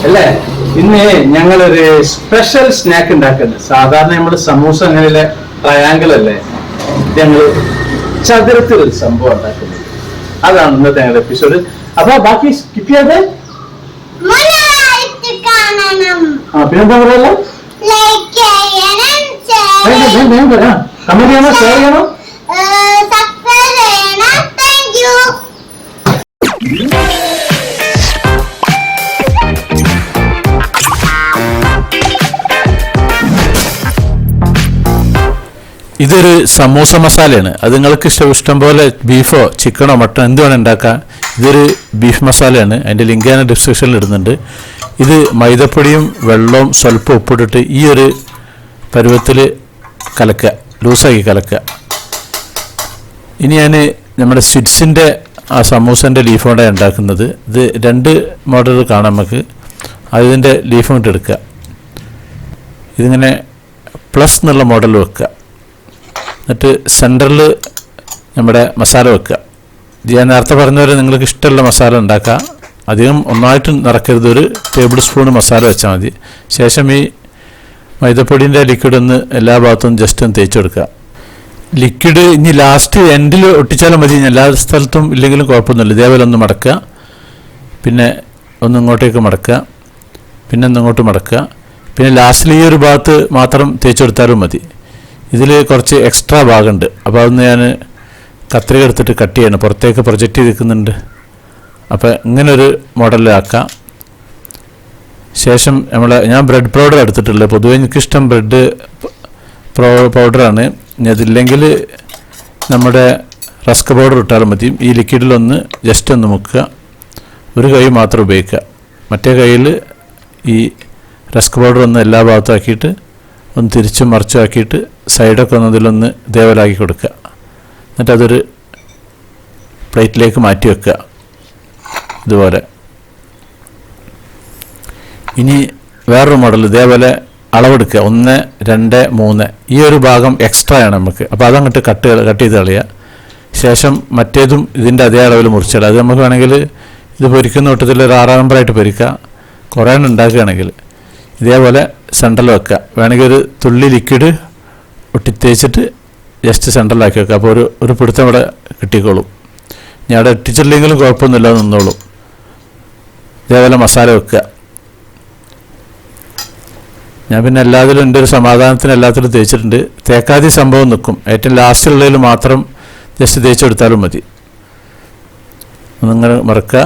അല്ലേ? ഇന്ന് ഞങ്ങളൊരു സ്പെഷ്യൽ സ്നാക്ക് ഉണ്ടാക്കുന്നത് സാധാരണ നമ്മൾ സമൂസ അങ്ങനെയുള്ള ട്രയാങ്കിൾ അല്ലേ? ഞങ്ങൾ ചതുരത്തിൽ ഒരു സംഭവം ഉണ്ടാക്കുന്നത് അതാണ് ഇന്നത്തെ ഞങ്ങളുടെ എപ്പിസോഡ് അപ്പൊ ബാക്കി സ്കിപ്പ് ചെയ്യാതെ? ആ പിന്നെന്താ പറയല്ലോ ഇതൊരു സമൂസ മസാലയാണ്. അത് നിങ്ങൾക്ക് ഇഷ്ടം ഇഷ്ടം പോലെ ബീഫോ ചിക്കനോ മട്ടനോ എന്ത് വേണം ഉണ്ടാക്കാം. ഇതൊരു ബീഫ് മസാലയാണ്. അതിന്റെ ലിങ്ക് ഞാൻ ഡിസ്ക്രിപ്ഷനിൽ ഇടുന്നുണ്ട്. ഇത് മൈദപ്പൊടിയും വെള്ളവും സ്വല്പം ഉപ്പിട്ടിട്ട് ഈ ഒരു പരുവത്തിൽ കലക്കുക ലൂസാക്കി കലക്കുക. ഇനി ഞാൻ നമ്മുടെ സ്വിറ്റ്സിന്റെ ആ സമൂസന്റെ ലീഫോടെ ഉണ്ടാക്കുന്നത്. ഇത് രണ്ട് മോഡൽ കാണാം നമുക്ക്. അതിന്റെ ലീഫ് കൊണ്ട് എടുക്കുക. ഇതിങ്ങനെ പ്ലസ് എന്നുള്ള മോഡൽ വെക്കുക. എന്നിട്ട് സെന്ററിൽ നമ്മുടെ മസാല വെക്കുക. ഞാൻ നേരത്തെ പറഞ്ഞവരെ നിങ്ങൾക്ക് ഇഷ്ടമുള്ള മസാല ഉണ്ടാക്കുക അധികം ഒന്നായിട്ട് നിറക്കരുത്. ഒരു ടേബിൾ സ്പൂൺ മസാല വെച്ചാൽ മതി. ശേഷം ഈ മൈദപ്പൊടിന്റെ ലിക്വിഡ് ഒന്ന് എല്ലാ ഭാഗത്തും ജസ്റ്റ് ഒന്ന് തേച്ചെടുക്കുക ലിക്വിഡ് ഇനി ലാസ്റ്റ് എൻഡിൽ ഒട്ടിച്ചാലും മതി. എല്ലാ സ്ഥലത്തും ഇല്ലെങ്കിലും കുഴപ്പമൊന്നുമില്ല. ഇതേപോലെ ഒന്ന് മടക്കുക. പിന്നെ ഒന്ന് ഇങ്ങോട്ടേക്ക് മടക്കുക. പിന്നെ ഒന്ന് ഇങ്ങോട്ട് മടക്കുക. പിന്നെ ലാസ്റ്റിൽ ഈ ഒരു ഭാഗത്ത് മാത്രം തേച്ച് കൊടുത്താലും മതി. ഇതിൽ കുറച്ച് എക്സ്ട്രാ ഭാഗമുണ്ട്. അപ്പോൾ അതൊന്ന് ഞാൻ കത്രിക എടുത്തിട്ട് കട്ട് ചെയ്യണം. പുറത്തേക്ക് പ്രൊജക്റ്റ് ചെയ്ത് നിൽക്കുന്നുണ്ട്. അപ്പോൾ ഇങ്ങനൊരു മോഡലിലാക്കാം ശേഷം നമ്മളെ ഞാൻ ബ്രെഡ് പൗഡർ എടുത്തിട്ടുള്ളത് പൊതുവേ എനിക്കിഷ്ടം ബ്രെഡ് പൗഡറാണ്. അതില്ലെങ്കിൽ നമ്മുടെ റസ്ക് പൗഡർ ഇട്ടാലും മതി. ഈ ലിക്വിഡിലൊന്ന് ജസ്റ്റ് ഒന്ന് മുക്കുക. ഒരു കൈ മാത്രം ഉപയോഗിക്കുക. മറ്റേ കൈയിൽ ഈ റസ്ക് പൗഡർ ഒന്ന് എല്ലാ ഭാഗത്തും ആക്കിയിട്ട് ഒന്ന് തിരിച്ചും മറിച്ചും ആക്കിയിട്ട് സൈഡൊക്കെ ഒന്ന് ഇതിലൊന്ന് ദേവലാക്കി കൊടുക്കുക. എന്നിട്ട് അതൊരു പ്ലേറ്റിലേക്ക് മാറ്റി വെക്കുക. ഇതുപോലെ. ഇനി വേറൊരു മോഡൽ ഇതേപോലെ അളവെടുക്കുക. ഒന്ന് രണ്ട് മൂന്ന്. ഈ ഒരു ഭാഗം എക്സ്ട്രാ ആണ് നമുക്ക്. അപ്പോൾ അതങ്ങോട്ട് കട്ട് കട്ട് ചെയ്ത് കളയുക. ശേഷം മറ്റേതും ഇതിന്റെ അതേ അളവിൽ മുറിച്ചിടുക അത് നമുക്ക് വേണമെങ്കിൽ ഇത് പൊരിക്കുന്ന കൂട്ടത്തിൽ ഒരു ആറാം നമ്പറായിട്ട് പൊരിക്കുക. കുറേ എണ്ണം ഉണ്ടാക്കുകയാണെങ്കിൽ ഇതേപോലെ സെൻട്രൽ വെക്കുക. വേണമെങ്കിൽ ഒരു തുള്ളി ലിക്വിഡ് ഒട്ടി തേച്ചിട്ട് ജസ്റ്റ് സെൻട്രലാക്കി വെക്കുക. അപ്പോൾ ഒരു ഒരു പിടുത്തം ഇവിടെ കിട്ടിക്കോളും. ഞാൻ അവിടെ ഇട്ടിച്ചില്ലെങ്കിലും കുഴപ്പമൊന്നുമില്ല നിന്നോളും. ഇതേപോലെ മസാല വെക്കുക. ഞാൻ പിന്നെ എല്ലാത്തിലും എന്റെ ഒരു സമാധാനത്തിന് എല്ലാത്തിലും തേച്ചിട്ടുണ്ട് തേക്കാതി സംഭവം നിൽക്കും. ഏറ്റവും ലാസ്റ്റിലുള്ളതിൽ മാത്രം ജസ്റ്റ് തേച്ചെടുത്താലും മതി. ഒന്നിങ്ങനെ മറക്കുക.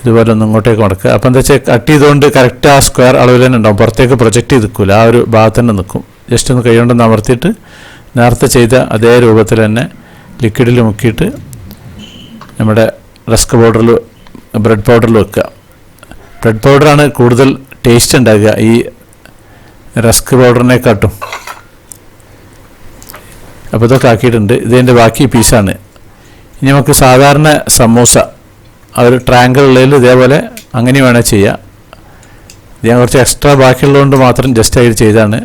ഇതുപോലെ ഒന്ന് ഇങ്ങോട്ടേക്ക് മടക്കുക അപ്പം എന്താ വെച്ചാൽ കട്ട് ചെയ്തുകൊണ്ട് കറക്റ്റ് ആ സ്ക്വയർ അളവിൽ തന്നെ ഉണ്ടാവും. പുറത്തേക്ക് പ്രൊജക്റ്റ് ചെയ്ത് നിൽക്കില്ല ആ ഒരു ഭാഗത്ത് തന്നെ നിൽക്കും. ജസ്റ്റ് ഒന്ന് കൈകൊണ്ട് അമർത്തിയിട്ട് നേരത്തെ ചെയ്ത അതേ രൂപത്തിൽ തന്നെ ലിക്വിഡിൽ മുക്കിയിട്ട് നമ്മുടെ റസ്ക് പൗഡറിൽ ബ്രെഡ് പൗഡറിൽ വെക്കുക. ബ്രെഡ് പൗഡറാണ് കൂടുതൽ ടേസ്റ്റ് ഉണ്ടാവുക. ഈ റസ്ക് പൗഡറിനെക്കാട്ടും അപ്പോൾ ഇതൊക്കെ ആക്കിയിട്ടുണ്ട്. ഇതിന്റെ ബാക്കി പീസാണ് ഇനി നമുക്ക് സാധാരണ സമൂസ. ഒരു ട്രാങ്കിൾ ഉള്ളതിൽ ഇതേപോലെ അങ്ങനെ വേണേൽ ചെയ്യാം. ഇത് ഞാൻ കുറച്ച് എക്സ്ട്രാ ബാക്കിയുള്ളതുകൊണ്ട് മാത്രം ജസ്റ്റ് അതിൽ ചെയ്താണ്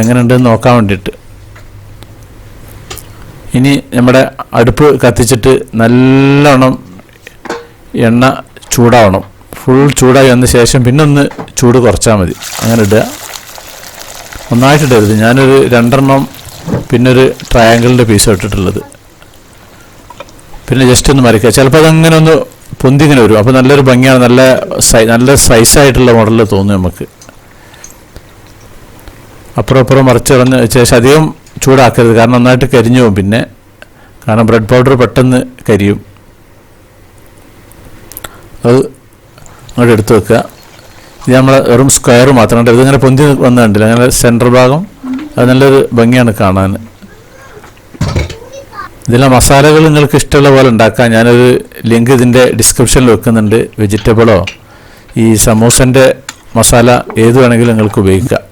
എങ്ങനെയുണ്ടെന്ന് നോക്കാൻ വേണ്ടിയിട്ട്. ഇനി നമ്മുടെ അടുപ്പ് കത്തിച്ചിട്ട് നല്ലോണം എണ്ണ ചൂടാവണം. ഫുൾ ചൂടായി വന്ന ശേഷം പിന്നെ ഒന്ന് ചൂട് കുറച്ചാൽ മതി. അങ്ങനെ ഇടുക. ഒന്നായിട്ട് ഇടരുത്. ഞാനൊരു രണ്ടെണ്ണം പിന്നെ ഒരു ട്രയാങ്കിളിന്റെ പീസ് ഇട്ടിട്ടുള്ളത്. പിന്നെ ജസ്റ്റ് ഒന്ന് മറിക്കുക. ചിലപ്പോൾ അതങ്ങനെ ഒന്ന് പൊന്തിങ്ങനെ വരും. അപ്പോൾ നല്ലൊരു ഭംഗിയാണ്. നല്ല സൈ നല്ല സൈസായിട്ടുള്ള മോഡലിൽ തോന്നും നമുക്ക്. അപ്പുറം അപ്പുറം മറിച്ചിറന്ന് ശേഷം അധികം ചൂടാക്കരുത്. കാരണം നന്നായിട്ട് കരിഞ്ഞു പോകും പിന്നെ. കാരണം ബ്രെഡ് പൗഡർ പെട്ടെന്ന് കരിയും. അത് അങ്ങോട്ട് എടുത്ത് വെക്കുക. ഇത് നമ്മൾ വെറും സ്ക്വയർ മാത്രം. ഉണ്ട് ഇതിങ്ങനെ പൊന്തി വന്ന് കണ്ടില്ല? അങ്ങനെ സെന്റർ ഭാഗം. അത് നല്ലൊരു ഭംഗിയാണ് കാണാൻ. ഇതിലെ മസാലകൾ നിങ്ങൾക്ക് ഇഷ്ടമുള്ള പോലെ ഉണ്ടാക്കാം. ഞാനൊരു ലിങ്ക് ഇതിന്റെ ഡിസ്ക്രിപ്ഷനിൽ വെക്കുന്നുണ്ട്. വെജിറ്റബിളോ ഈ സമൂസന്റെ മസാല ഏത് വേണമെങ്കിലും നിങ്ങൾക്ക് ഉപയോഗിക്കാം.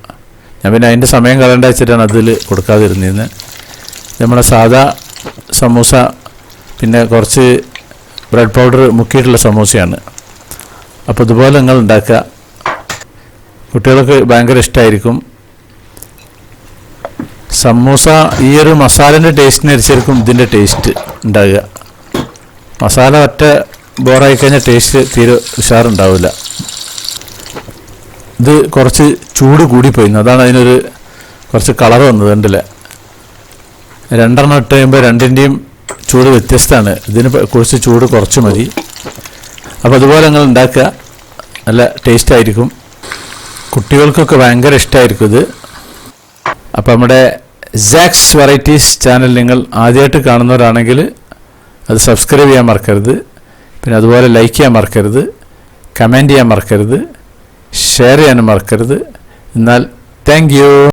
ഞാൻ പിന്നെ അതിന്റെ സമയം കളയേണ്ട വെച്ചിട്ടാണ് അതിൽ കൊടുക്കാതിരുന്നത് നമ്മുടെ സാധാ സമൂസ പിന്നെ കുറച്ച് ബ്രെഡ് പൗഡർ മുക്കിയിട്ടുള്ള സമൂസയാണ്. അപ്പോൾ ഇതുപോലെ നിങ്ങൾ ഉണ്ടാക്കുക കുട്ടികൾക്ക് ഭയങ്കര ഇഷ്ടമായിരിക്കും സമൂസ ഈ ഒരു മസാലന്റെ ടേസ്റ്റിനനുസരിക്കും ഇതിന്റെ ടേസ്റ്റ് ഉണ്ടാകുക. മസാല ഒറ്റ ബോറായി കഴിഞ്ഞാൽ ടേസ്റ്റ് തീരെ ഉഷാറുണ്ടാവില്ല. ഇത് കുറച്ച് ചൂട് കൂടിപ്പോയി അതാണ് അതിനൊരു കുറച്ച് കളർ വന്നത് ഉണ്ടല്ല രണ്ടെണ്ണം ഇട്ട് കഴിയുമ്പോൾ രണ്ടിന്റെയും ചൂട് വ്യത്യസ്തമാണ്. ഇതിന് കുറച്ച് ചൂട് കുറച്ച് മതി. അപ്പോൾ അതുപോലെ നിങ്ങൾ ഉണ്ടാക്കുക. നല്ല ടേസ്റ്റ് ആയിരിക്കും. കുട്ടികൾക്കൊക്കെ ഭയങ്കര ഇഷ്ടമായിരിക്കും ഇത്. അപ്പോൾ നമ്മുടെ സാക്സ് വെറൈറ്റീസ് ചാനൽ നിങ്ങൾ ആദ്യമായിട്ട് കാണുന്നവരാണെങ്കിൽ അത് സബ്സ്ക്രൈബ് ചെയ്യാൻ മറക്കരുത്. പിന്നെ അതുപോലെ ലൈക്ക് ചെയ്യാൻ മറക്കരുത്. കമന്റ് ചെയ്യാൻ മറക്കരുത്. ഷെയർ ചെയ്യാനും മറക്കരുത്. എന്നാൽ താങ്ക്